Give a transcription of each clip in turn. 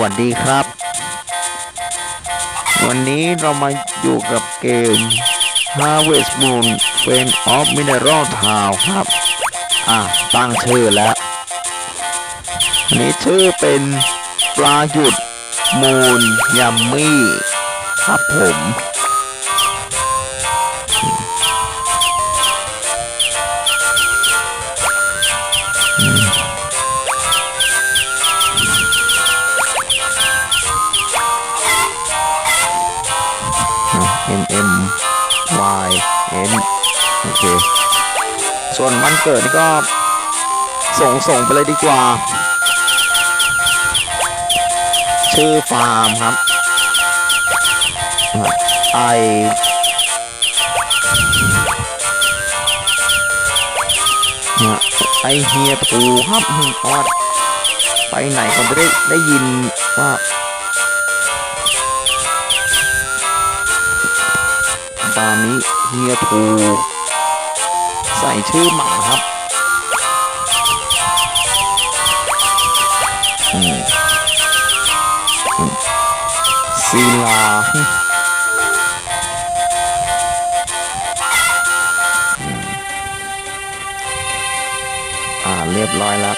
วัสดีครับ วันนี้เรามาอยู่กับเกม Harvest Moon f a n of Mineral Town ครับ อะ ตั้งชื่อแล้ว อันนี้ชื่อเป็นปลาหยุดมูนยัมมี่ครับผม เค ส่วนวันเกิดนี่ก็ส่งส่งไปเลยดีกว่า ชื่อฟาร์มครับไอไอเฮียปูครับอืมเพราะว่าไปไหนคนจะได้ได้ยินว่าตามนี้เฮียทู ใส่ชื่อหมาครับอืมอืมศิลาอ่าเรียบร้อยแล้ว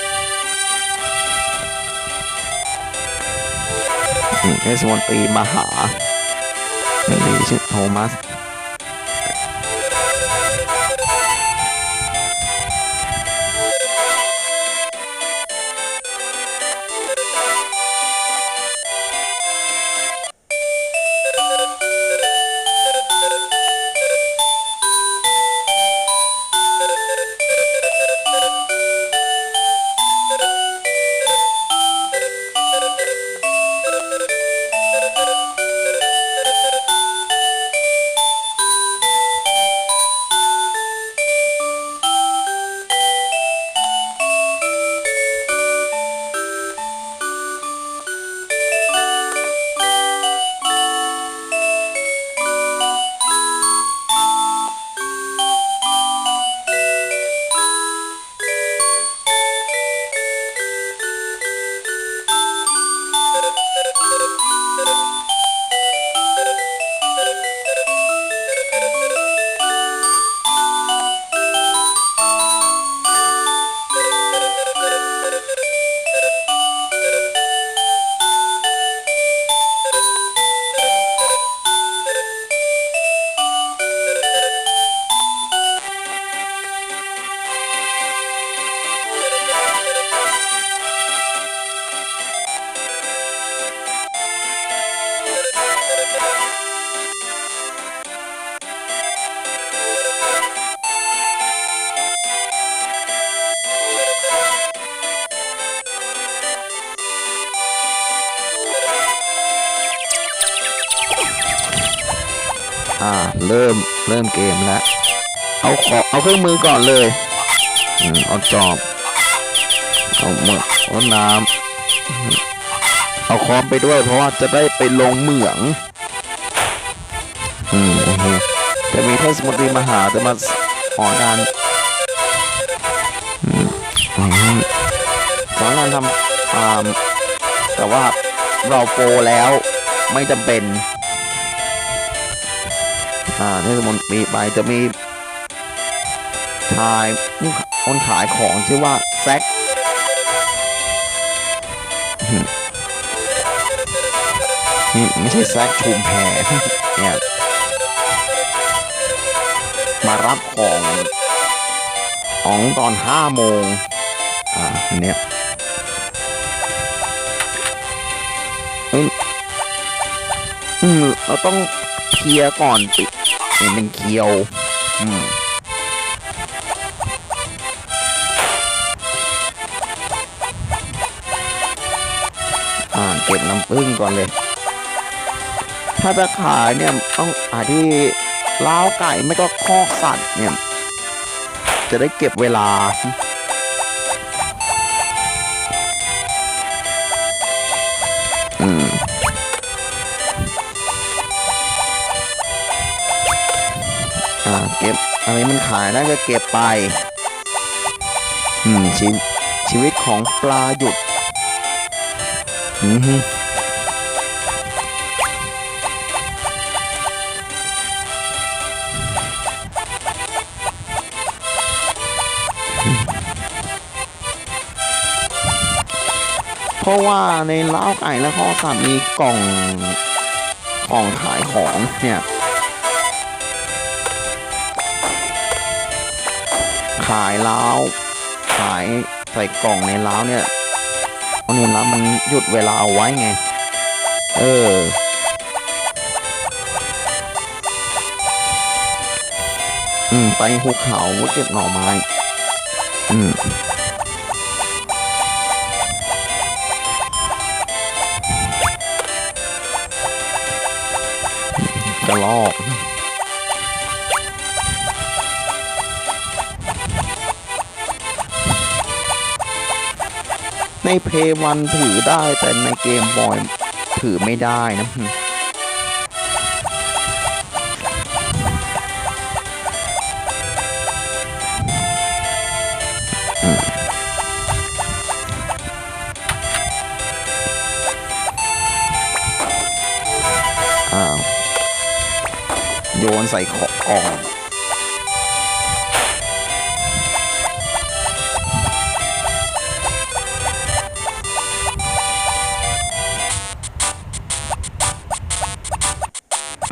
อืมเทศมนตรีมาหาไม่มีชื่อโทมัส เริ่มเริ่มเกมแล้วเอาขอเอาเครื่องมือก่อนเลยอืมเอาจอบเอาหมดเอาน้ำเอาคอมไปด้วยเพราะว่าจะได้ไปลงเหมืองอืมโอเคจะมีเทศมนตรีมาหาจะมาขอการอืมอืมขอการทำฟาแต่ว่าเราโปรแล้วไม่จำเป็น อ่าเทศมนตรีไปจะมีชายคนขายของชื่อว่าแซกนี่ไม่ใช่แซกชุมแพเนี่ยมารับของของตอนห้าโมงอ่าอันเนี้ยเอ้ยอืมเราต้องเคลียร์ก่อนปิด นเป็นเคียว อืมอ่าเก็บน้ำผึ้งก่อนเลย ถ้าจะขายเนี่ยต้องอาที่ล้าวไก่ไม่ก็คอกสัตว์เนี่ย จะได้เก็บเวลา่าเก็บอะไรมันขายได้ก็เก็บไปอืมชีชีวิตของปลาหยุดอืมเพราะว่าในล้าไก่และข้อสัตมีกล่องกล่องขายของเนี่ย ขายล้าวขายใส่กล่องในล้าวเนี่ยเพราะในล้าวมันหยุดเวลาเอาไว้ไง เอออืมไปภูเขาเก็บหน่อไม้ อืมกระลอก เพย์วันถือได้แต่ในเกมบอยถือไม่ได้นะอ้าโยนใส่ของกล่อง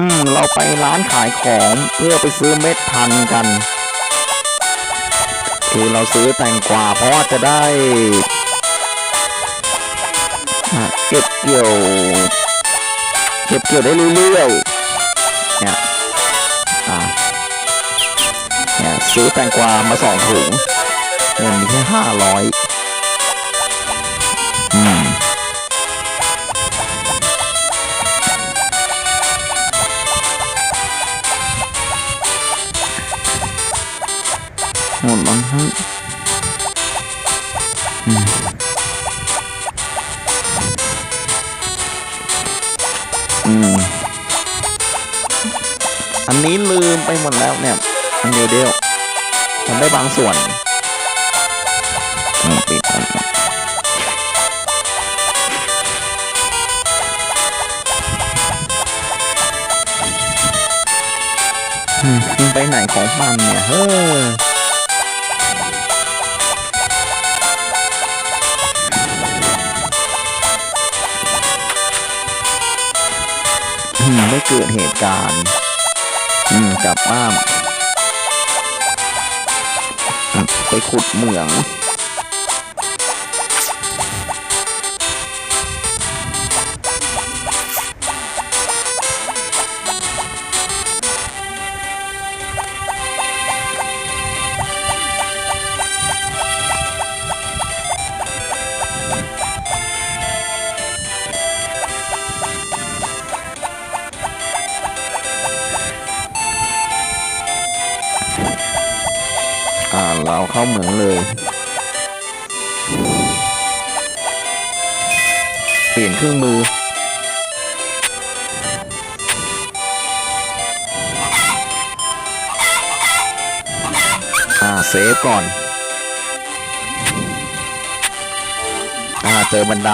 อืม เราไปร้านขายของเพื่อไปซื้อเม็ดพันธุ์กัน คือเราซื้อแตงกวาเพราะจะได้เก็บเกี่ยว เก็บเกี่ยวได้เรื่อยๆเนี่ยอ่าเนี่ยซื้อแตงกวามาสองถุงเงินมีแค่ห้าร้อยอืม หมดแล้วฮะอืมอืมอันนี้ลืมไปหมดแล้วเนี่ย อันเดียวเดียวทำได้บางส่วนปิดอันนั้นอืมมันไปไหนของมันเนี่ย เฮ้อ ไม่เกิดเหตุการณ์ อืมกลับบ้านอืมไปขุดเหมือง เซฟก่อน อ่า เจอบันได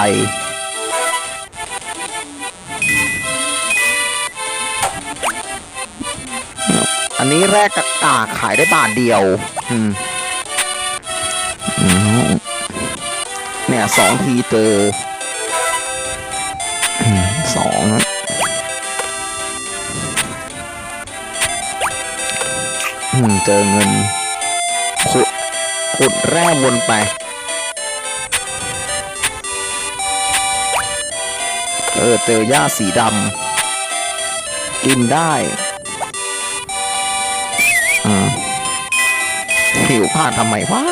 อันนี้แรกกากาขายได้บาทเดียว อืมเนี่ยสองทีเจอสองเจอเงิน ขุดแร่วนไป เออ เจอหญ้าสีดำกินได้อืมผิวพลาดทำไมวะ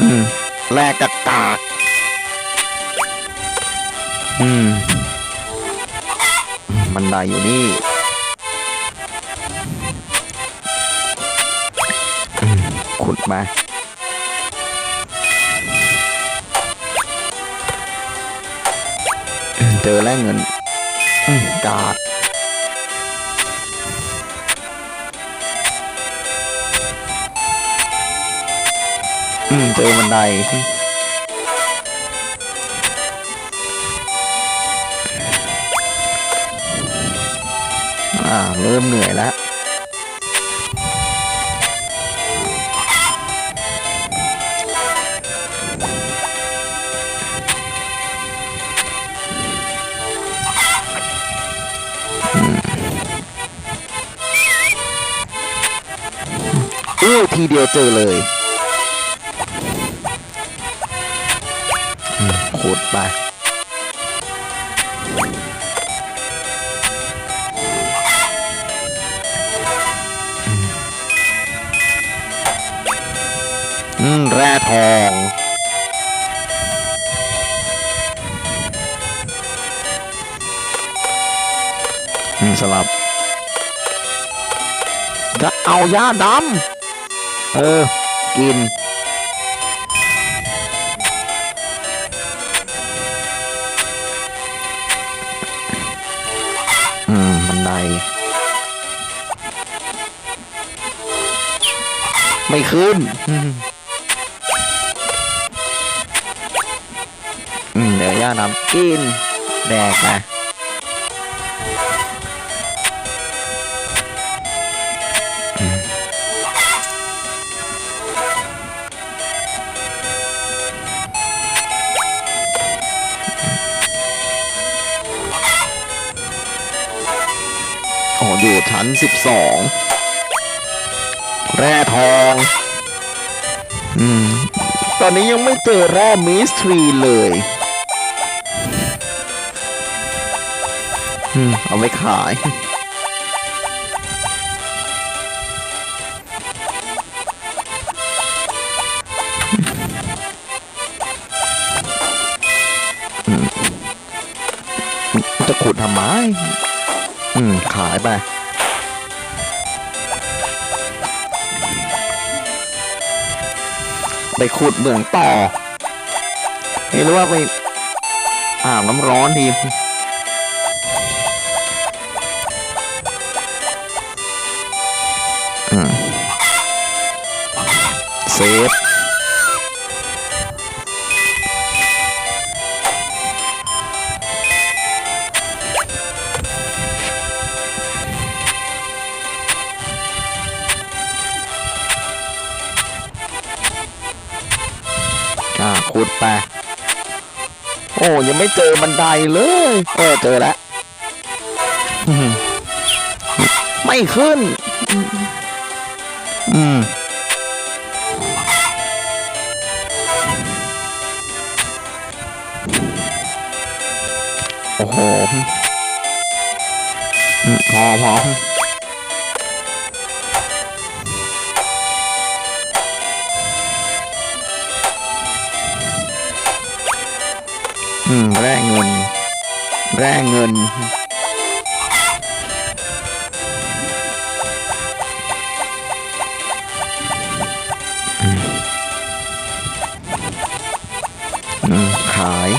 อืมแลกกากกากอืมอืมบันไดอยู่นี่ มาเจอแล้วเงินกาดอืมเจอบันไดอ่า เริ่มเหนื่อยแล้ว อู้ทีเดียวเจอเลยอืมขุดไปอืมแร่ทองสลับจะเอายาดำ เออ กิน อืม บันได ไม่ขึ้น อืม เดี๋ยวย่าน้ำกิน แดกไป อยู่ชั้นสิบสองแร่ทอง อืม ตอนนี้ยังไม่เจอแร่มิสทรีเลย อืม เอาไปขายอืมจะขุดทำไม อืม ขายไป ไปขุดเหมืองต่อไม่รู้ว่าไปอาบน้ำร้อนทีเซฟ ไป โอ้ยังไม่เจอบันไดเลย เออเจอแล้ว ไม่ขึ้น อืมโอ้โหพอพอ อืม แร่เงิน แร่เงิน อืม ขาย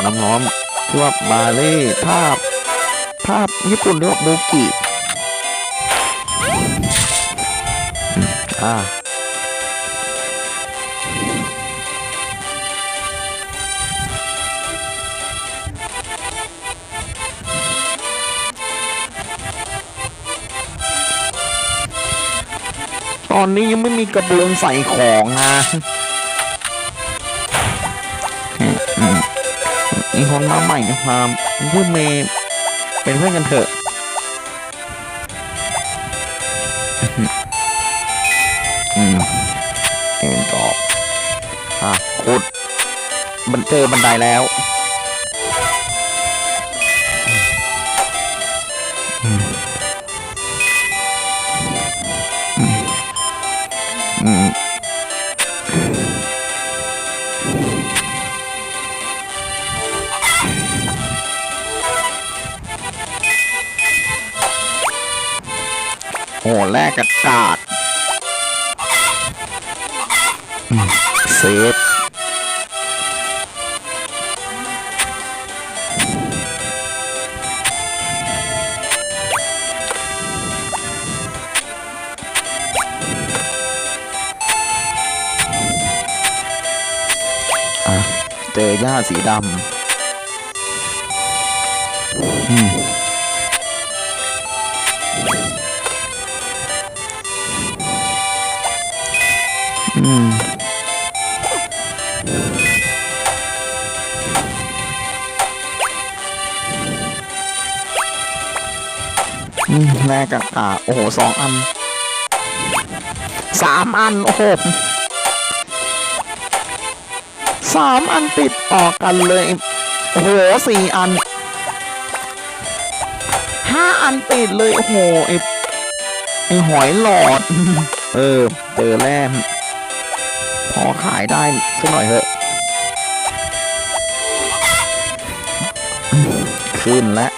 อน้ำร้อนที่ว่าบาเล่ภาพ ภาพญี่ปุ่นเรียกว่าโบกิอืมอ่าตอนนี้ยังไม่มีกระเบื้องใส่ของนะ มีคนมาใหม่นะครับชื่อเมย์เป็นเพื่อนกันเถอะอืมเอ็นตอบอะขุดมันเจอบันไดแล้วอืม่แลกอากาศเซฟเจอหญ้าสีดำ อืมแรกกับอ่า โอ้โหสองอันสามอัน โอ้โหสามอันติดต่อกันเลย โอ้โหสี่อันห้าอันติดเลย โอ้โหไอ้ไอ้หอยหลอด เออเจอแร่ พอขายได้สักหน่อยเถอะขึ้นแล้ว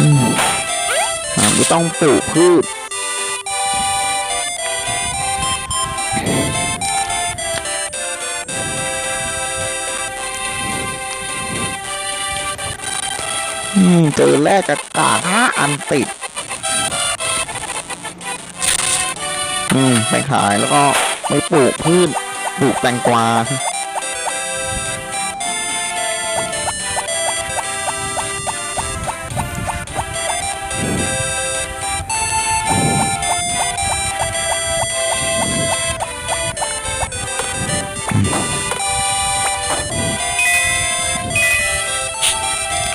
อืมอ่าไม่ต้องปลูกพืชอืมเจอแร่กระกากห้าอันติด ไปขายแล้วก็ไปปลูกพืชปลูกแตงกวา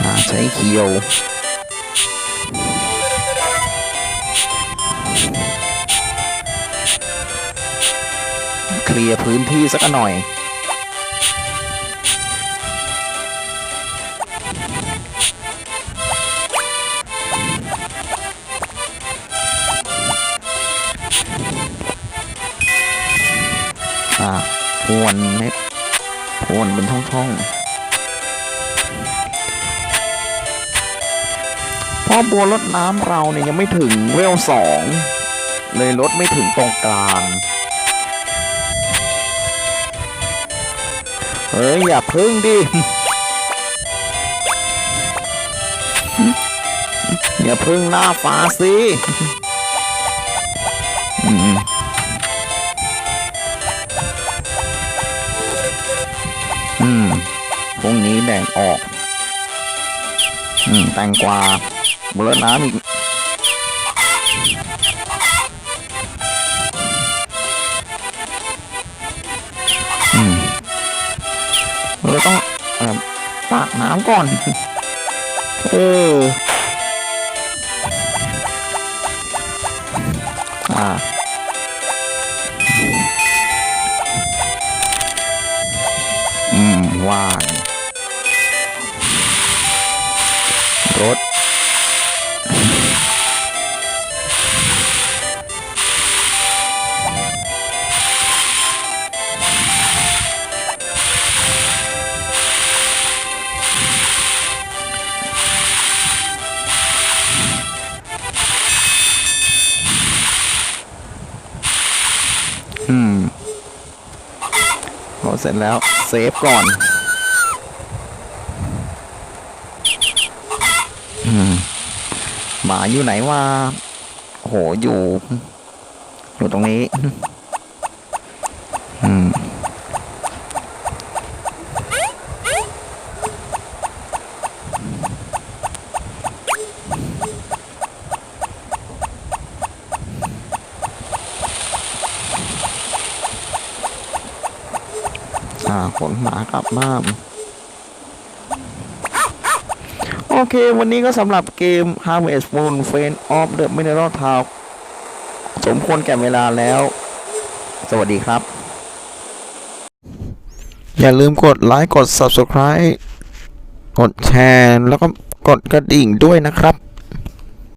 อ่าใช้เคียว ลียร์พื้นที่สักหน่อย อ่าพวนเม็ดพวนเป็นช่องๆพราะบัวรดน้ำเราเนี่ยยังไม่ถึงเวลสองเลยลดไม่ถึงตรงกลาง เฮ้ยอย่าพึ่งดิอย่าพึ่งหน้าฟ้าสิอืมพรุ่งนี้แดดออก อืม แตงกวาบรดน้ำอีก เราต้องเอ่อปากน้ำก่อน เออ็จแล้ว เซฟก่อน อืมหมาอยู่ไหนวะโหอยู่อยู่ตรงนี้ นหมากลับบ้านโอเค วันนี้ก็สำหรับเกม Harvest Moon f a n of the Mineral Town สมควรแก่เวลาแล้ว สวัสดีครับ อย่าลืมกดไลค์กด Subscribe กดแชร์ แล้วก็กดกระดิ่งด้วยนะครับ